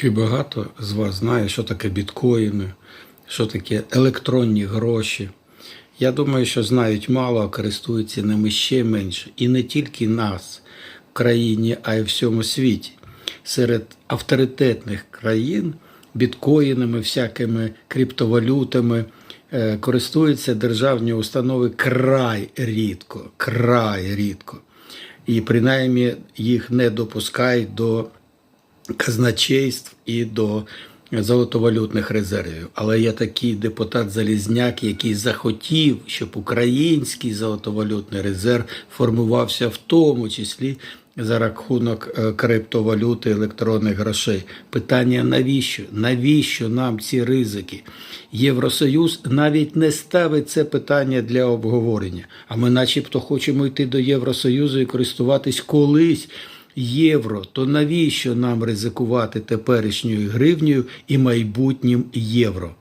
Чи багато з вас знає, що таке біткоїни, що таке електронні гроші? Я думаю, що знають мало, а користуються ними ще менше. І не тільки нас в країні, а й в всьому світі. Серед авторитетних країн біткоїнами, всякими криптовалютами е, користуються державні установи край рідко, край рідко. І принаймні їх не допускають до казначейств і до золотовалютних резервів. Але є такий депутат Залізняк, який захотів, щоб український золотовалютний резерв формувався в тому числі за рахунок е, криптовалюти електронних грошей. Питання навіщо? Навіщо нам ці ризики? Євросоюз навіть не ставить це питання для обговорення. А ми, начебто, хочемо йти до Євросоюзу і користуватись колись євро, то навіщо нам ризикувати теперішньою гривнею і майбутнім євро?